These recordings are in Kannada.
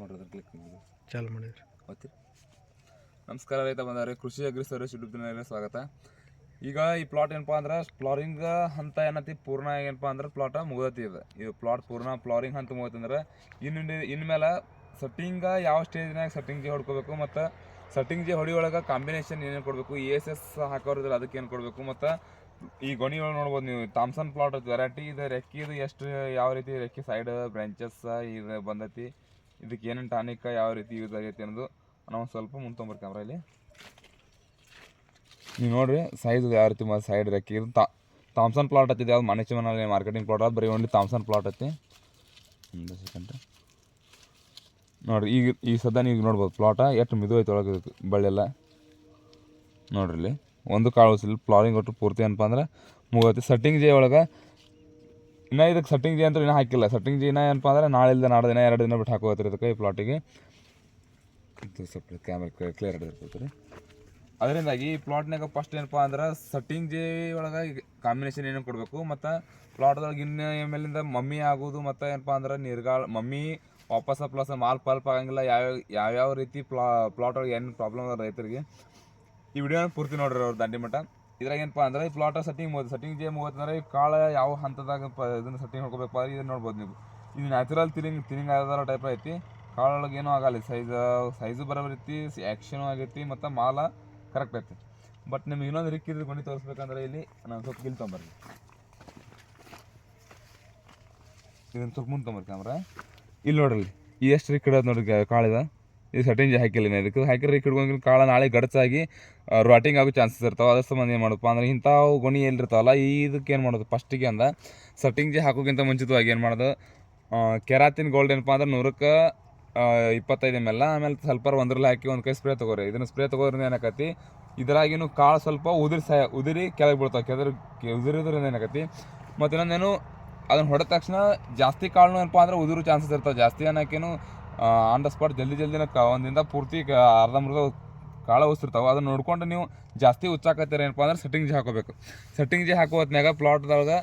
ನೋಡ್ರಿ ಕ್ಲಿಕ್ ಮಾಡಿ. ಚಾಲು ನಮಸ್ಕಾರ ರೈತ ಬಂದವ್ರೆ ಕೃಷಿ ಅಗ್ರಿ ಸರ್ವಿಸ್ ಯೂಟ್ಯೂಬ್ ಚಾನಲ್ಗೆ ಸ್ವಾಗತ. ಈಗ ಈ ಪ್ಲಾಟ್ ಏನಪ್ಪ ಅಂದ್ರೆ ಫ್ಲೋರಿಂಗ್ ಹಂತ ಏನತಿ ಪೂರ್ಣ ಏನಪ್ಪ ಅಂದ್ರೆ ಪ್ಲಾಟ ಮುಗ್ದತಿ ಇದು ಇದು ಪ್ಲಾಟ್ ಪೂರ್ಣ ಫ್ಲೋರಿಂಗ್ ಹಂತ ಮುಗತ್ತಂದ್ರೆ ಇನ್ನು ಇನ್ಮೇಲೆ ಸಟ್ಟಿಂಗ ಯಾವ ಸ್ಟೇಜ್ನಾಗ ಸೆಟ್ಟಿಂಗ್ ಜಿ ಹೊಡ್ಕೋಬೇಕು ಮತ್ತು ಸಟ್ಟಿಂಗ್ ಜಿ ಹೊಡಿಯೊಳಗೆ ಕಾಂಬಿನೇಷನ್ ಏನೇನು ಕೊಡಬೇಕು ಎ ಎಸ್ ಎಸ್ ಹಾಕೋರಿದ್ರೆ ಅದಕ್ಕೆ ಏನು ಕೊಡಬೇಕು ಮತ್ತು ಈ ಗೊನಿ ಒಳಗೆ ನೋಡ್ಬೋದು ನೀವು ಥಾಮ್ಸನ್ ಪ್ಲಾಟ್ ವೆರೈಟಿ ಇದು ರೆಕ್ಕಿದು ಎಷ್ಟು ಯಾವ ರೀತಿ ರೆಕ್ಕಿ ಸೈಡ್ ಬ್ರಾಂಚಸ್ ಇದು ಬಂದೈತಿ. ಇದಕ್ಕೆ ಏನೇನು ಟಾನಿಕ್ ಯಾವ ರೀತಿ ಯೂಸ್ ಆಗೈತೆ ಅನ್ನೋದು ನಾವು ಸ್ವಲ್ಪ ಮುಂತೊಂಬರ್ ಕ್ಯಾಮ್ರಾ ಇಲ್ಲಿ ನೀವು ನೋಡ್ರಿ ಸೈಜ್ ಯಾವ ರೀತಿ ಸೈಡ್ ರೆಕ್ಕಿ ಇದು ತಾ ಥಾಮ್ಸನ್ ಪ್ಲಾಟ್ ಹತ್ತಿದೆ, ಯಾವ್ದು ಮನೆ ಮನಲ್ಲಿ ಮಾರ್ಕೆಟಿಂಗ್ ಪ್ಲಾಟ್ ಬರೀ ಓನ್ಲಿ ಥಾಮ್ಸನ್ ಪ್ಲಾಟ್ ಹತ್ತಿ. ಒಂದು ಸೆಕೆಂಡ್ ನೋಡ್ರಿ, ಈಗ ಈ ಸದ್ಯ ನೀವು ನೋಡ್ಬೋದು ಪ್ಲಾಟ ಎಷ್ಟು ಮಿದು ಐತೆ ಒಳಗೆ ಬಳ್ಳೆಲ್ಲ. ನೋಡ್ರಿ ಇಲ್ಲಿ, ಒಂದು ಕಾಳು ಸಿಲ್ ಪ್ಲಾರಿಂಗ್ ಒಟ್ಟು ಪೂರ್ತಿ ಏನಪ್ಪ ಅಂದ್ರೆ ಮುಗೋತಿ ಸಟ್ಟಿಂಗ್ ಜೇ ಒಳಗೆ ಇನ್ನು ಇದಕ್ಕೆ ಸಟ್ಟಿಂಗ್ ಜಿ ಅಂದ್ರೆ ಇನ್ನೂ ಹಾಕಿಲ್ಲ. ಸಟ್ಟಿಂಗ್ ಜಿ ಇನ್ನ ಏನಪ್ಪ ಅಂದ್ರೆ ನಾಳೆ ಇಲ್ಲದೆ ನಾಳೆ ದಿನ ಎರಡು ದಿನ ಬಿಟ್ಟು ಹಾಕೋತ್ರಿ ಇದಕ್ಕೆ ಈ ಪ್ಲಾಟಿಗೆ ಸ್ವಲ್ಪ ಕ್ಯಾಮ್ರಾ ಕ್ಲಿಯರ್ ಹಿಡಿದಿರ್ತೈತೆ ಅದರಿಂದಾಗಿ ಈ ಪ್ಲಾಟ್ನಾಗ ಫಸ್ಟ್ ಏನಪ್ಪ ಅಂದ್ರೆ ಸಟ್ಟಿಂಗ್ ಜಿ ಒಳಗೆ ಕಾಂಬಿನೇಷನ್ ಏನೇನು ಕೊಡಬೇಕು. ಮತ್ತು ಪ್ಲಾಟ್ದೊಳಗೆ ಇನ್ನು ಮೇಲಿಂದ ಮಮ್ಮಿ ಆಗೋದು ಮತ್ತು ಏನಪ್ಪ ಅಂದ್ರೆ ನಿರ್ಗಾಳ, ಮಮ್ಮಿ ವಾಪಸ್ ಪ್ಲಸ್ ಮಾಲ್ ಪಲ್ಪ್ ಆಗಂಗಿಲ್ಲ. ಯಾವ ಯಾವ್ಯಾವ ರೀತಿ ಪ್ಲಾ ಪ್ಲಾಟ್ ಒಳಗೆ ಏನು ಪ್ರಾಬ್ಲಮ್ ಅದ ರೈತರಿಗೆ. ಈ ವಿಡಿಯೋನ ಪೂರ್ತಿ ನೋಡ್ರಿ ಅವ್ರು ದಂಡಿ ಮಟ್ಟ ಇದ್ರಾಗ ಏನಪ್ಪ ಅಂದ್ರೆ ಈ ಪ್ಲಾಟ ಸೆಟ್ಟಿಂಗ್ ಮುಗಿದು ಸೆಟ್ಟಿಂಗ್ ಜೇ ಅಂದ್ರೆ ಈ ಕಾಳ ಯಾವ ಹಂತದಾಗ ಇದನ್ನು ಸೆಟ್ಟಿಂಗ್ ಅಂದ್ರೆ ಇದನ್ನ ನೋಡ್ಬೋದು ನೀವು. ಇದು ನ್ಯಾಚುರಲ್ ತಿರಿಂಗ್ ತಿರಿಂಗ್ ಆಗೋದ್ರ ಟೈಪ್ ಐತಿ. ಕಾಳೊಳಗೆ ಏನೂ ಆಗಲ್ಲ ಸೈಜ್ ಸೈಜು ಬರೋಬರೈತಿ ಆ್ಯಕ್ಷನು ಆಗೈತಿ ಮತ್ತು ಮಾಲ ಕರೆಕ್ಟ್ ಐತಿ. ಬಟ್ ನಿಮ್ಗೆ ಇನ್ನೊಂದು ರಿಕ್ಕಿದ್ರೆ ಗೊಂಡಿ ತೋರಿಸ್ಬೇಕಂದ್ರೆ ಇಲ್ಲಿ ನಾನು ಸ್ವಲ್ಪ ಗಿಲ್ ತೊಗೊಂಬರ್ರಿ. ಇದನ್ನು ಸ್ವಲ್ಪ ಮುಂದೆ ತೊಗೊಂಬರ್ರಿ ಕ್ಯಾಮ್ರಾ ಇಲ್ಲಿ ನೋಡ್ರಿ ಎಷ್ಟು ರಿಕ್ ಇಡೋದು ನೋಡ್ರಿ ಕಾಳಿದ? ಇದು ಸೆಟ್ಟಿಂಗ್ ಹಾಕಿಲ್ಲ ಇದಕ್ಕೆ ಹಾಕಿದ್ರೆ ಹಿಡ್ಕೊಂಡು ಕಾಳ ನಾಳೆ ಗಡಚಾಗಿ ರಾಟಿಂಗ್ ಆಗೋ ಚಾನ್ಸಸ್ ಇರ್ತಾವೆ. ಅದ್ರ ಸಂಬಂಧ ಏನು ಮಾಡಪ್ಪ ಅಂದ್ರೆ ಇಂಥವು ಗೊಣಿ ಎಲ್ಲಿರ್ತಾವಲ್ಲ ಇದಕ್ಕೆ ಏನು ಮಾಡೋದು? ಫಸ್ಟಿಗೆ ಅಂದ ಜಿ ಹಾಕೋಕ್ಕಿಂತ ಮುಂಚಿತವಾಗಿ ಏನು ಮಾಡೋದು? ಕೆರಾತಿನ್ ಗೋಲ್ಡ್ ಏನಪ್ಪ ಅಂದ್ರೆ ನೂರಕ್ಕೆ ಇಪ್ಪತ್ತೈದು ಎಂ ಎಲ್ ಆಮೇಲೆ ಸ್ವಲ್ಪ ಒಂದ್ರಲ್ಲಿ ಹಾಕಿ ಒಂದು ಕೈ ಸ್ಪ್ರೇ ತೊಗೋರಿ. ಇದನ್ನು ಸ್ಪ್ರೇ ತೊಗೋದ್ರಿಂದ ಏನಾಕತಿ ಇದರಾಗಿನೂ ಕಾಳು ಸ್ವಲ್ಪ ಉದುರಿ ಸಹ, ಉದುರಿ ಕೆಳಗೆ ಬೀಳ್ತಾವೆ. ಕೆದ್ರ ಉದುರಿದ್ರಿಂದ ಏನಾಕತಿ ಮತ್ತು ಇನ್ನೊಂದೇನು ಅದನ್ನ ಹೊಡೆದ ತಕ್ಷಣ ಜಾಸ್ತಿ ಕಾಳು ಏನಪ್ಪ ಅಂದ್ರೆ ಉದುರು ಚಾನ್ಸಸ್ ಇರ್ತಾವೆ. ಜಾಸ್ತಿ ಅನ್ನೋಕ್ಕೇನು ಆನ್ ದ ಸ್ಪಾಟ್ ಜಲ್ದಿ ಜಲ್ದಿನ ಕ ಒಂದಿಂದ ಪೂರ್ತಿ ಅರ್ಧ ಅರ್ಧಂಬರ್ಧ ಕಾಳು ಉಸ್ತಿರ್ತಾವೆ ಅದನ್ನ ನೋಡ್ಕೊಂಡು ನೀವು ಜಾಸ್ತಿ ಉಚ್ಚಾಕತ್ತೀರ ಏನಪ್ಪ ಅಂದ್ರೆ ಸೆಟ್ಟಿಂಗ್ ಜಿ ಹಾಕೋಬೇಕು. ಸೆಟ್ಟಿಂಗ್ ಜಿ ಹಾಕೋ ಹೊತ್ನ್ಯಾಗ ಪ್ಲಾಟ್ದೊಳಗೆ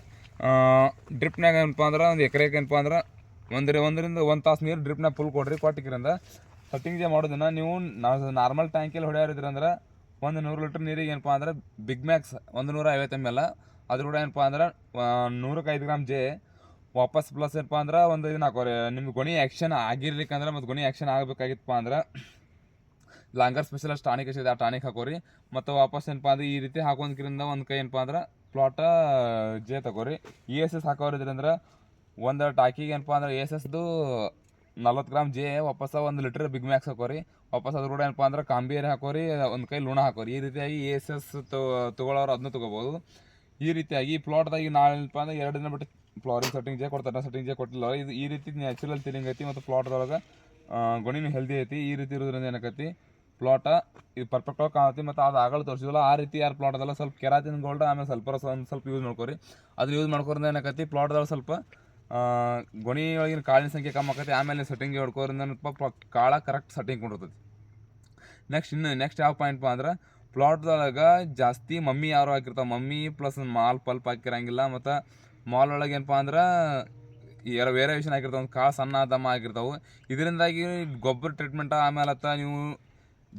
ಡ್ರಿಪ್ನಾಗ ಏನಪ್ಪ ಅಂದ್ರೆ ಒಂದು ಎಕರೆಗೆ ಏನಪ್ಪ ಅಂದ್ರೆ ಒಂದ್ರ ಒಂದರಿಂದ ಒಂದು ತಾಸು ನೀರು ಡ್ರಿಪ್ನಾಗ ಫುಲ್ ಕೊಡ್ರಿ ಕೊಟ್ಟಿಕ್ರಿಂದ ಸೆಟ್ಟಿಂಗ್ ಜಿ ಮಾಡೋದನ್ನ ನೀವು ನಾರ್ಮಲ್ ಟ್ಯಾಂಕಲ್ಲಿ ಅಂದ್ರೆ ಒಂದು ನೂರು ಲೀಟ್ರ್ ನೀರಿಗೆ ಏನಪ್ಪ ಅಂದ್ರೆ ಬಿಗ್ ಮ್ಯಾಕ್ಸ್ ಒಂದು ನೂರ ಐವತ್ತು ಎಂ ಎಲ್ ಅದ್ರ ಕೂಡ ಏನಪ್ಪ ಅಂದ್ರೆ ನೂರಕ್ಕೆ ಐದು ಗ್ರಾಮ್ ಜೆ ವಾಪಸ್ ಪ್ಲಸ್ ಏನಪ್ಪ ಅಂದ್ರೆ ಒಂದು ಇದನ್ನ ಹಾಕೋರಿ. ನಿಮ್ಗೆ ಗೊಣಿ ಆ್ಯಕ್ಷನ್ ಆಗಿರ್ಲಿಕ್ಕಂದ್ರೆ ಮತ್ತು ಗೊಣಿ ಆ್ಯಕ್ಷನ್ ಆಗಬೇಕಾಗಿತ್ತಪ್ಪ ಅಂದ್ರೆ ಲಾಂಗರ್ ಸ್ಪೆಷಲಿಸ್ಟ್ ಟಾನಿಕ್ ಎಷ್ಟಿದೆ ಆ ಟಾನಿಕ್ ಹಾಕೋರಿ. ಮತ್ತು ವಾಪಸ್ ಏನಪ್ಪ ಅಂದ್ರೆ ಈ ರೀತಿ ಹಾಕೋದ್ರಿಂದ ಒಂದು ಕೈ ಏನಪ್ಪ ಅಂದ್ರೆ ಪ್ಲಾಟ ಜೆ ತಗೋರಿ. ಇ ಎಸ್ ಎಸ್ ಹಾಕೋರಿದ್ರಂದ್ರೆ ಒಂದು ಟಾಕಿಗೆ ಏನಪ್ಪ ಅಂದ್ರೆ ಎ ಎಸ್ ಎಸ್ದು ನಲ್ವತ್ತು ಗ್ರಾಮ್ ಜೆ ವಾಪಸ್ ಒಂದು ಲೀಟ್ರ್ ಬಿಗ್ ಮ್ಯಾಕ್ಸ್ ಹಾಕೋರಿ. ವಾಪಸ್ ಅದ್ರ ಕೂಡ ಏನಪ್ಪ ಅಂದ್ರೆ ಕಾಂಬೇರಿ ಹಾಕೋರಿ, ಒಂದು ಕೈ ಲುಣ ಹಾಕೋರಿ. ಈ ರೀತಿಯಾಗಿ ಎ ಎಸ್ ಎಸ್ ತೊಗೊಳೋರು ಅದನ್ನ ತೊಗೋಬೋದು. ಈ ರೀತಿಯಾಗಿ ಪ್ಲಾಟ್ದಾಗಿ ನಾಳೆ ಏನಪ್ಪ ಅಂದ್ರೆ ಎರಡು ದಿನ ಬಿಟ್ಟು ಫ್ಲಾರಿಂಗ್ ಸೆಟ್ಟಿಂಗ್ ಜೇ ಕೊಡ್ತಾರೆ ಸೆಟ್ಟಿಂಗ್ ಜೇ ಕೊಟ್ಟಿಲ್ಲ. ಇದು ಈ ರೀತಿ ನ್ಯಾಚುರಲ್ ತಿಲಿಂಗ್ ಐತಿ ಮತ್ತು ಪ್ಲಾಟ್ದೊಳಗೆ ಗೊಣಿನೂ ಹೆಲ್ದಿ ಐತಿ. ಈ ರೀತಿ ಇರೋದ್ರಿಂದ ಏನಾಕತಿ ಪ್ಲಾಟ ಇದು ಪರ್ಫೆಕ್ಟಾಗಿ ಕಾಣತಿ ಮತ್ತು ಅದು ಆಗಲು ತೋರಿಸಿಲ್ಲ ಆ ರೀತಿ ಯಾರು ಪ್ಲಾಟ್ ಅದಲ್ಲ, ಸ್ವಲ್ಪ ಕೆರಾತಿನ ಗೋಲ್ಡ್ ಆಮೇಲೆ ಸ್ವಲ್ಪ ಒಂದು ಸ್ವಲ್ಪ ಯೂಸ್ ಮಾಡ್ಕೊರಿ. ಅದು ಯೂಸ್ ಮಾಡ್ಕೋರಿಂದ ಏನಾಕತಿ ಪ್ಲಾಟ್ದಾಗ ಸ್ವಲ್ಪ ಗೊಣಿ ಒಳಗಿನ ಕಾಳಿನ ಸಂಖ್ಯೆ ಕಮ್ಮಿ ಆಕತಿ ಆಮೇಲೆ ಸೆಟ್ಟಿಂಗ್ ಹೊಡ್ಕೋರಿಂದ ಕಾಳ ಕರೆಕ್ಟ್ ಸೆಟ್ಟಿಂಗ್ ಕೊಂಡಿರ್ತೈತಿ. ನೆಕ್ಸ್ಟ್ ಇನ್ನು ನೆಕ್ಸ್ಟ್ ಯಾವ ಪಾ ಅಂದ್ರೆ ಪ್ಲಾಟ್ದೊಳಗೆ ಜಾಸ್ತಿ ಮಮ್ಮಿ ಯಾರು ಹಾಕಿರ್ತಾವೆ? ಮಮ್ಮಿ ಪ್ಲಸ್ ಮಾಲ್ ಪಲ್ಪ್ ಹಾಕಿರಂಗಿಲ್ಲ ಮತ್ತು ಮಾಲ್ ಒಳಗೆ ಏನಪ್ಪ ಅಂದ್ರೆ ಯಾರೋ ವೇರಿಯೇಷನ್ ಆಗಿರ್ತಾವೆ, ಒಂದು ಕಾಳು ಸಣ್ಣ ದಮ್ಮ ಆಗಿರ್ತಾವೆ. ಇದರಿಂದಾಗಿ ಗೊಬ್ಬರ ಟ್ರೀಟ್ಮೆಂಟ್ ಆಮೇಲೆ ಅತ್ತ ನೀವು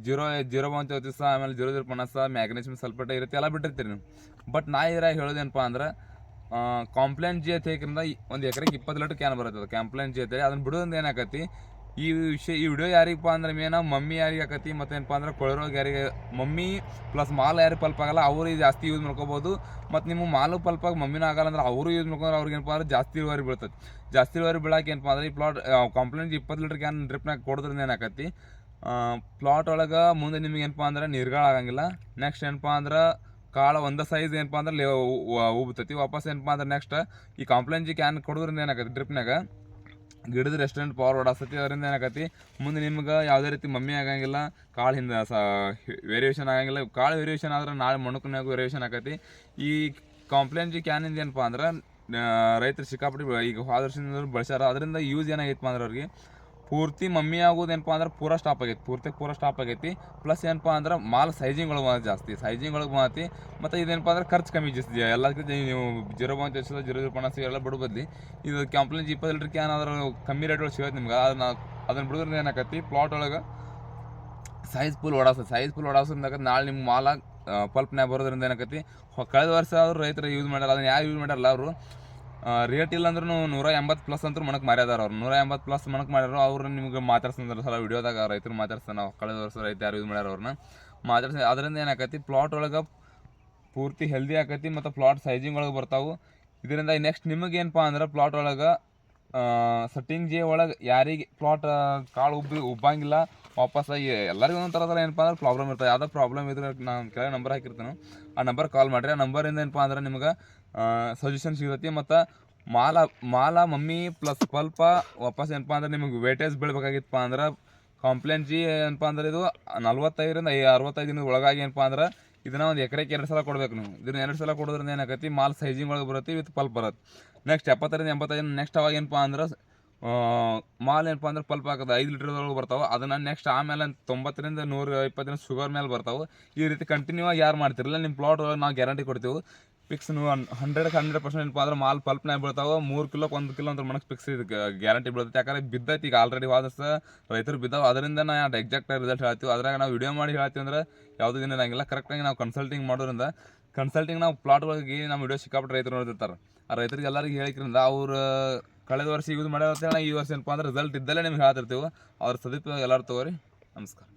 ಜೀರೋ ಜೀರೋ ಒನ್ ಚೌತಿಸ, ಆಮೇಲೆ ಜೀರೋ ಜೀರೋ ಪನ್ನಾಸ ಮ್ಯಾಗ್ನೇಷಿಯಮ್ ಸಲ್ಫೇಟ್ ಇರುತ್ತೆ, ಎಲ್ಲ ಬಿಟ್ಟಿರ್ತೀರಿ ನೀವು. ಬಟ್ ನಾ ಇದ್ರಾಗ ಹೇಳೋದೇನಪ್ಪ ಅಂದ್ರೆ ಕಾಂಪ್ಲೇಂಟ್ ಜಿ ಐತೆಕ್ರಿಂದ ಒಂದು ಎಕರೆಗೆ ಇಪ್ಪತ್ತು ಲೀಟ್ರ್ ಕ್ಯಾನ್ ಬರುತ್ತೆ ಅದು. ಕಾಂಪ್ಲೇಂಟ್ ಜಿ ಅಂತೇಳಿ ಅದನ್ನು ಬಿಡೋದ್ರಿಂದ ಏನಾಕತಿ ಈ ವಿಷಯ ಈ ವಿಡಿಯೋ ಯಾರಿಗಪ್ಪ ಅಂದ್ರೆ ಮೇನ ಮಮ್ಮಿ ಯಾರಿಗೆ ಆಕತಿ ಮತ್ತೇನಪ್ಪ ಅಂದ್ರೆ ಕೊಳರೋಗ ಯಾರಿಗೆ ಮಮ್ಮಿ ಪ್ಲಸ್ ಮಾಲ್ ಯಾರಿಗೆ ಪಲ್ಪ್ ಆಗಲ್ಲ ಅವರು ಜಾಸ್ತಿ ಯೂಸ್ ಮಾಡ್ಕೋಬೋದು ಮತ್ತು ನಿಮ್ಮ ಮಾಲು ಪಲ್ಪಾಗಿ ಮಮ್ಮಿನ ಆಗಲ್ಲ ಅಂದ್ರೆ ಅವರು ಯೂಸ್ ಮಾಡ್ಕೊಂಡ್ರೆ ಅವ್ರಿಗೆ ಏನಪ್ಪ ಅಂದ್ರೆ ಜಾಸ್ತಿ ಇಳುವರಿ ಬೀಳ್ತದೆ ಜಾಸ್ತಿ ಇಳುವರಿ ಬೀಳಕ್ಕೆ ಏನಪ್ಪ ಅಂದ್ರೆ ಈ ಪ್ಲಾಟ್ ಕಂಪ್ಲೇಂಟ್ ಇಪ್ಪತ್ತು ಲೀಟರ್ ಕ್ಯಾನ್ ಡ್ರಿಪ್ನಾಗ ಕೊಡೋದ್ರಿಂದ ಏನಾಕತಿ ಪ್ಲಾಟ್ ಒಳಗೆ ಮುಂದೆ ನಿಮಗೆ ಏನಪ್ಪ ಅಂದ್ರೆ ನಿರ್ಗಾಳ ಆಗಂಗಿಲ್ಲ ನೆಕ್ಸ್ಟ್ ಏನಪ್ಪ ಅಂದ್ರೆ ಕಾಳು ಒಂದು ಸೈಜ್ ಏನಪ್ಪ ಅಂದ್ರೆ ಉಬ್ತೈತಿ ವಾಪಸ್ ಏನಪ್ಪ ಅಂದ್ರೆ ನೆಕ್ಸ್ಟ್ ಈ ಕಾಂಪ್ಲೇಂಟ್ ಜಿ ಕ್ಯಾನ್ ಕೊಡೋದ್ರಿಂದ ಏನಾಗತ್ತೆ ಡ್ರಿಪ್ನಾಗ ಗಿಡದ ರೆಸ್ಟೋರೆಂಟ್ ಪವರ್ ಆಸತಿ ಅದರಿಂದ ಏನಾಗತಿ? ಮುಂದೆ ನಿಮ್ಗೆ ಯಾವುದೇ ರೀತಿ ಮಮ್ಮಿ ಆಗಂಗಿಲ್ಲ, ಕಾಳು ಹಿಂದೆ ಸ ವೇರಿಯೇಷನ್ ಆಗಂಗಿಲ್ಲ. ಕಾಳು ವೇರಿಯೇಷನ್ ಆದ್ರೆ ನಾಳೆ ಮಣ್ಣುಕನ್ಯಾಗ ವೇರಿಯೇಷನ್ ಆಕತಿ. ಈ ಕಾಂಪ್ಲೇಂಟ್ ಕ್ಯಾನಿಂದ ಏನಪ್ಪ ಅಂದ್ರೆ ರೈತರು ಸಿಕ್ಕಾಪಟ್ಟಿ ಈಗ ಹಾದರ್ಶಿಂದ ಬಳಸ್ಯಾರ. ಅದರಿಂದ ಯೂಸ್ ಏನಾಗೈತಪ್ಪ ಅಂದ್ರೆ ಅವ್ರಿಗೆ ಪೂರ್ತಿ ಮಮ್ಮಿ ಆಗೋದು ಏನಪ್ಪ ಅಂದ್ರೆ ಪೂರ ಸ್ಟಾಪ್ ಆಗೈತಿ. ಪೂರ್ತಿ ಪೂರ ಸ್ಟಾಪ್ ಆಗೈತಿ. ಪ್ಲಸ್ ಏನಪ್ಪ ಅಂದ್ರೆ ಮಾಲ್ ಸೈಜಿಂಗ್ ಒಳಗೆ ಮಾತ್ರ ಜಾಸ್ತಿ. ಸೈಜಿಂಗ್ ಒಳಗೆ ಮಾತಿ. ಮತ್ತು ಇದೇನಪ್ಪ ಅಂದ್ರೆ ಖರ್ಚು ಕಮ್ಮಿ ಜಾಸ್ತಿ. ಎಲ್ಲದಕ್ಕಿಂತ ನೀವು ಜೀರೋ ಪಾಯಿಂಟ್ ಎಷ್ಟು ಜೀರೋ ಜೀರೋ ಪಾಯಿಂಟ್ ಎಲ್ಲ ಬಿಡು ಬದಲಿ ಇದು ಕಂಪ್ಲೇಂಟ್ ಇಪ್ಪತ್ತು ಲೀಟ್ರಿಗೆ ಕ್ಯಾನ್ ಆದ್ರೆ ಕಮ್ಮಿ ರೇಟ್ ಒಳಗೆ ಸಿಗುತ್ತೆ ನಿಮ್ಗೆ. ಅದನ್ನ ಅದನ್ನ ಬಿಡೋದ್ರಿಂದ ಏನಾಕತಿ ಪ್ಲಾಟ್ ಒಳಗೆ ಸೈಜ್ ಫುಲ್ ಓಡಾಸ ಸೈಜ್ ಫುಲ್ ಓಡಾಸೋದ್ರಿಂದ ನಾಳೆ ನಿಮ್ಮ ಮಾಲ ಪಲ್ಪ್ನ್ಯಾಗ ಬರೋದ್ರಿಂದ ಏನಾಕತಿ ಕಳೆದ ವರ್ಷ ಆದರೂ ರೈತರು ಯೂಸ್ ಮಾಡಲ್ಲ. ಅದನ್ನ ಯಾರು ಯೂಸ್ ಮಾಡಲ್ಲ ಅವರು? ರೇಟ್ ಇಲ್ಲ ಅಂದ್ರೂ ನೂರ ಎಂಬತ್ತು ಪ್ಲಸ್ ಅಂತ ಮಣಕ್ ಮಾರ್ಯಾದಾರ ಅವ್ರು. ನೂರ ಎಂಬತ್ತು ಪ್ಲಸ್ ಮಣಕ್ ಮಾಡ್ಯಾರ ಅವ್ರು ನಿಮ್ಗೆ ಮಾತಾಡ್ಸಂದ್ರ ಸಲ ವಿಡಿಯೋದಾಗ ರೈತರು ಮಾತಾಡ್ಸ್ತಾನೆ ಕಳೆದ ವರ್ಷ ರೈತ ಯಾರು ಇದು ಮಾಡ್ಯಾರ ಅವ್ರನ್ನ ಮಾತಾಡ್ಸ, ಅದರಿಂದ ಏನಾಕತಿ ಪ್ಲಾಟ್ ಒಳಗೆ ಪೂರ್ತಿ ಹೆಲ್ದಿ ಆಕತಿ ಮತ್ತು ಪ್ಲಾಟ್ ಸೈಜಿಂಗ್ ಒಳಗೆ ಬರ್ತಾವೆ. ಇದರಿಂದ ನೆಕ್ಸ್ಟ್ ನಿಮಗೇನಪ್ಪ ಅಂದ್ರೆ ಪ್ಲಾಟ್ ಒಳಗೆ ಸಟ್ಟಿಂಗ್ ಜಿ ಒಳಗೆ ಯಾರಿಗೆ ಪ್ಲಾಟ್ ಕಾಳು ಉಬ್ಬಿ, ಉಬ್ಬಂಗಿಲ್ಲ. ವಾಪಸ್ ಎಲ್ಲರಿಗೂ ಒಂದೊಂದು ಥರದಲ್ಲ ಏನಪ್ಪ ಅಂದ್ರೆ ಪ್ರಾಬ್ಲಮ್ ಇರ್ತದೆ. ಯಾವುದೋ ಪ್ರಾಬ್ಲಮ್ ಇದ್ರೆ ನಾನು ಕೆಳಗೆ ನಂಬರ್ ಹಾಕಿರ್ತೀನಿ. ಆ ನಂಬರ್ ಕಾಲ್ ಮಾಡಿರಿ. ಆ ನಂಬರಿಂದ ಏನಪ್ಪ ಅಂದ್ರೆ ನಿಮ್ಗೆ ಸಜೆಷನ್ ಸಿಗತ್ತೆ ಮತ್ತು ಮಾಲ ಮಾಲ, ಮಮ್ಮಿ ಪ್ಲಸ್ ಪಲ್ಪ ವಾಪಸ್ ಏನಪ್ಪ ಅಂದ್ರೆ ನಿಮಗೆ ವೇಟೇಜ್ ಬೀಳ್ಬೇಕಾಗಿತ್ತಪ್ಪ ಅಂದ್ರೆ ಕಾಂಪ್ಲೇಂಟ್ ಜಿ ಏನಪ್ಪ ಅಂದ್ರೆ ಇದು ನಲ್ವತ್ತೈದರಿಂದ ಐ ಅರವತ್ತೈದು ದಿನದ ಒಳಗಾಗಿ ಏನಪ್ಪ ಅಂದ್ರೆ ಇದನ್ನ ಒಂದು ಎಕರೆಗೆ ಎರಡು ಸಲ ಕೊಡ್ಬೇಕು ನೀವು. ಇದನ್ನ ಎರಡು ಸಲ ಕೊಡೋದ್ರಿಂದ ಏನಾಗತ್ತೆ ಮಾಲ್ ಸೈಜಿಂಗ್ ಒಳಗೆ ಬರುತ್ತೆ, ವಿತ್ ಪಲ್ಪ್ ಬರುತ್ತೆ. ನೆಕ್ಸ್ಟ್ ಎಪ್ಪತ್ತರಿಂದ ಎಂಬತ್ತೈದು ನೆಕ್ಸ್ಟ್ ಅವಾಗ ಏನಪ್ಪ ಅಂದ್ರೆ ಮಾಲ್ ಏನಪ್ಪ ಅಂದ್ರೆ ಪಲ್ಪ್ ಹಾಕೋದು. ಐದು ಲೀಟ್ರದೊಳಗೆ ಬರ್ತಾವೆ. ಅದನ್ನು ನೆಕ್ಸ್ಟ್ ಆಮೇಲೆ ತೊಂಬತ್ತರಿಂದ ನೂರ ಇಪ್ಪತ್ತರಿಂದ ಶುಗರ್ ಮೇಲೆ ಬರ್ತಾವೆ. ಈ ರೀತಿ ಕಂಟಿನ್ಯೂ ಆಗಿ ಯಾರು ಮಾಡ್ತಿರಲ್ಲ ನಿಮ್ಮ ಪ್ಲಾಟ್ ನಾವು ಗ್ಯಾರಂಟಿ ಕೊಡ್ತೀವಿ. ಫಿಕ್ಸ್ ನೀವು ಹಂಡ್ರೆಡ್ ಹಂಡ್ರೆಡ್ ಪರ್ಸೆಂಟ್ ಏನಪ್ಪ ಅಂದ್ರೆ ಮಾಲ್ ಪಲ್ಪ್ನಾಗ ಬೀಳ್ತಾವೆ, ಮೂರು ಕಿಲೋ ಒಂದು ಕಿಲೋ ಅಂತ ಮನಕ್ಕೆ ಫಿಕ್ಸ್ ಇದು ಗ್ಯಾರಂಟಿ ಬೀಳುತ್ತೆ. ಯಾಕಂದ್ರೆ ಬಿದ್ದೈತಿ ಈಗ ಆಲ್ರೆಡಿ ವಾದಸ ರೈತರು ಬಿದ್ದಾವೆ. ಅದರಿಂದ ನಾ ಎಕ್ಸಾಕ್ಟ್ ರಿಸಲ್ಟ್ ಹೇಳ್ತೀವಿ. ಅದ್ರಾಗ ನಾವು ವಿಡಿಯೋ ಮಾಡಿ ಹೇಳ್ತೀವಿ ಅಂದ್ರೆ ಯಾವುದೇ ದಿನ ಇರಂಗಿಲ್ಲ ಕರೆಕ್ಟಾಗಿ ನಾವು ಕನ್ಸಲ್ಟಿಂಗ್ ಮಾಡೋದ್ರಿಂದ ಕನ್ಸಲ್ಟಿಂಗ್ ನಾವು ಪ್ಲಾಟ್ಗಳಿಗೆ ನಮ್ಮ ವಿಡಿಯೋ ಸಿಕ್ಕಾಪಟ್ಟು ರೈತರು ನೋಡಿರ್ತಾರೆ ಆ ರೈತರಿಗೆ ಎಲ್ಲರಿಗೆ ಹೇಳಿಕ್ರಿಂದ ಅವ್ರು ಕಳೆದ ವರ್ಷ ಯೂಸ್ ಮಾಡ್ಯಾರ ಈ ವರ್ಷ ಏನಪ್ಪ ಅಂದ್ರೆ ರಿಸಲ್ಟ್ ಇದ್ದಲ್ಲೇ ನಿಮ್ಗೆ ಹೇಳ್ತಿರ್ತೀವಿ. ಅವ್ರ ಸದುಪಯೋಗ ಎಲ್ಲರೂ ತಗೋರಿ. ನಮಸ್ಕಾರ.